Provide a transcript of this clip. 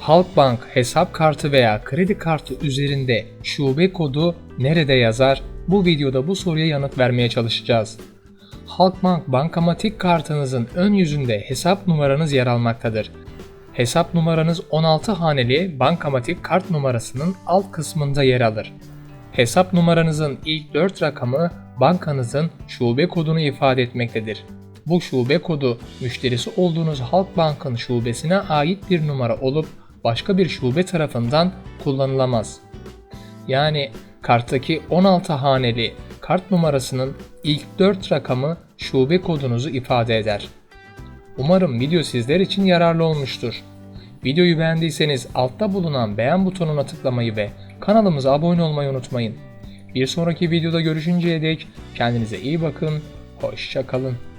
Halkbank hesap kartı veya kredi kartı üzerinde şube kodu nerede yazar? Bu videoda bu soruya yanıt vermeye çalışacağız. Halkbank bankamatik kartınızın ön yüzünde hesap numaranız yer almaktadır. Hesap numaranız 16 haneli bankamatik kart numarasının alt kısmında yer alır. Hesap numaranızın ilk 4 rakamı bankanızın şube kodunu ifade etmektedir. Bu şube kodu müşterisi olduğunuz Halkbank'ın şubesine ait bir numara olup başka bir şube tarafından kullanılamaz. Yani karttaki 16 haneli kart numarasının ilk 4 rakamı şube kodunuzu ifade eder. Umarım video sizler için yararlı olmuştur. Videoyu beğendiyseniz altta bulunan beğen butonuna tıklamayı ve kanalımıza abone olmayı unutmayın. Bir sonraki videoda görüşünceye dek kendinize iyi bakın, hoşça kalın.